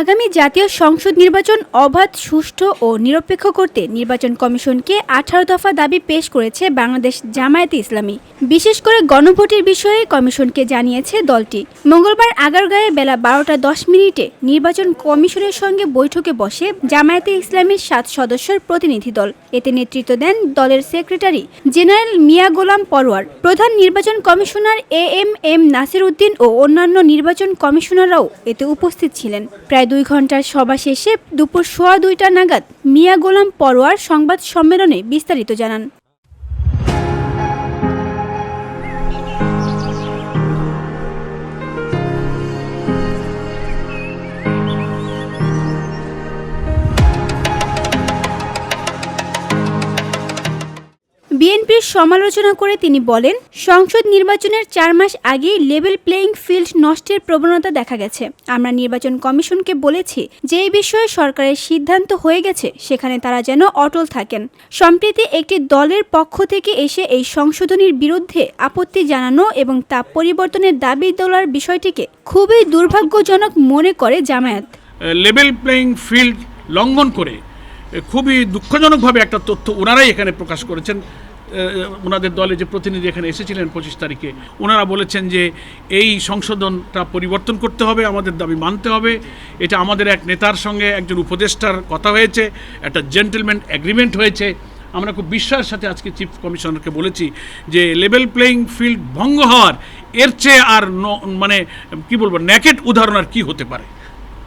আগামী জাতীয় সংসদ নির্বাচন অবাধ, সুষ্ঠু ও নিরপেক্ষ করতে নির্বাচন কমিশনকে আঠারো দফা দাবি পেশ করেছে বাংলাদেশ জামায়াতে ইসলামী। বিশেষ করে গণভোটের বিষয়ে কমিশনকে জানিয়েছে দলটি। মঙ্গলবার আগারগাঁয়ে বেলা বারোটা দশ মিনিটে নির্বাচন কমিশনের সঙ্গে বৈঠকে বসে জামায়াতে ইসলামীর সাত সদস্যের প্রতিনিধি দল। এতে নেতৃত্ব দেন দলের সেক্রেটারি জেনারেল মিয়া গোলাম পরোয়ার। প্রধান নির্বাচন commissioner A M M Nasir Uddin ও অন্যান্য নির্বাচন কমিশনাররাও এতে উপস্থিত ছিলেন। প্রায় দুই ঘণ্টার সভা শেষে দুপুর সোয়া দুইটা নাগাদ মিয়া গোলাম পরোয়ার সংবাদ সম্মেলনে বিস্তারিত জানান। বিএনপির সমালোচনা করে তিনি বলেন, সংসদ নির্বাচনের চার মাস আগেই লেভেল প্লেয়িং ফিল্ড নষ্টের প্রবণতা দেখা গেছে। আমরা নির্বাচন কমিশনকে বলেছি যে এই বিষয়ে সরকারের সিদ্ধান্ত হয়ে গেছে, সেখানে তারা যেন অটল থাকেন। সম্প্রতি একটি দলের পক্ষ থেকে এসে এই সংশোধনীর বিরুদ্ধে আপত্তি জানানো এবং তা পরিবর্তনের দাবি তোলার বিষয়টিকে খুবই দুর্ভাগ্যজনক মনে করে জামায়াত। লেভেল প্লেয়িং ফিল্ড লঙ্ঘন করে খুবই দুঃখজনকভাবে একটা তথ্য ওনারাই এখানে প্রকাশ করেছেন। ওনাদের দলে যে প্রতিনিধি এখানে এসেছিলেন পঁচিশ তারিখে, ওনারা বলেছেন যে এই সংশোধনটা পরিবর্তন করতে হবে, আমাদের দাবি মানতে হবে। এটা আমাদের এক নেতার সঙ্গে একজন উপদেষ্টার কথা হয়েছে, একটা জেন্টেলম্যান এগ্রিমেন্ট হয়েছে। আমরা খুব বিশ্বাসের সাথে আজকে চিফ কমিশনারকে বলেছি যে লেভেল প্লেয়িং ফিল্ড ভঙ্গ হওয়ার, এর চেয়ে আর মানে কি বলব ন্যাকেট উদাহরণ আর কী হতে পারে।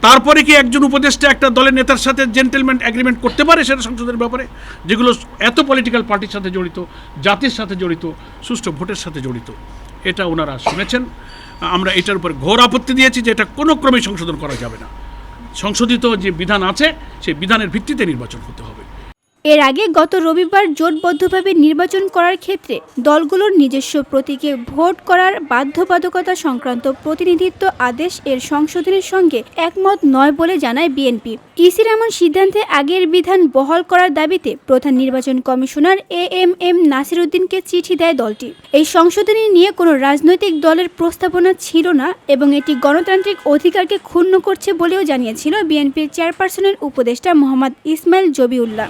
তারপরে কি একজন উপদেষ্টা একটা দলের নেতার সাথে জেন্টেলম্যান অ্যাগ্রিমেন্ট করতে পারে সেটা সংসদের ব্যাপারে? যেগুলো এত পলিটিক্যাল পার্টির সাথে জড়িত, জাতির সাথে জড়িত, সুষ্ঠু ভোটের সাথে জড়িত, এটা ওনারা শুনেছেন। আমরা এটার উপর ঘোর আপত্তি দিয়েছি যে এটা কোনো ক্রমেই সংশোধন করা যাবে না। সংশোধিত যে বিধান আছে, সেই বিধানের ভিত্তিতে নির্বাচন হতে হবে। এর আগে গত রবিবার জোটবদ্ধভাবে নির্বাচন করার ক্ষেত্রে দলগুলোর নিজস্ব প্রতীকে ভোট করার বাধ্যবাধকতা সংক্রান্ত প্রতিনিধিত্ব আদেশ এর সংশোধনের সঙ্গে একমত নয় বলে জানায় বিএনপি। ইসির এমন সিদ্ধান্তে আগের বিধান বহাল করার দাবিতে প্রধান নির্বাচন commissioner A M M Nasir উদ্দিনকে চিঠি দেয় দলটি। এই সংশোধনী নিয়ে কোনো রাজনৈতিক দলের প্রস্তাবনা ছিল না এবং এটি গণতান্ত্রিক অধিকারকে ক্ষুণ্ণ করছে বলেও জানিয়েছিল বিএনপির চেয়ারপারসনের উপদেষ্টা Mohammad Ismail Zabiullah.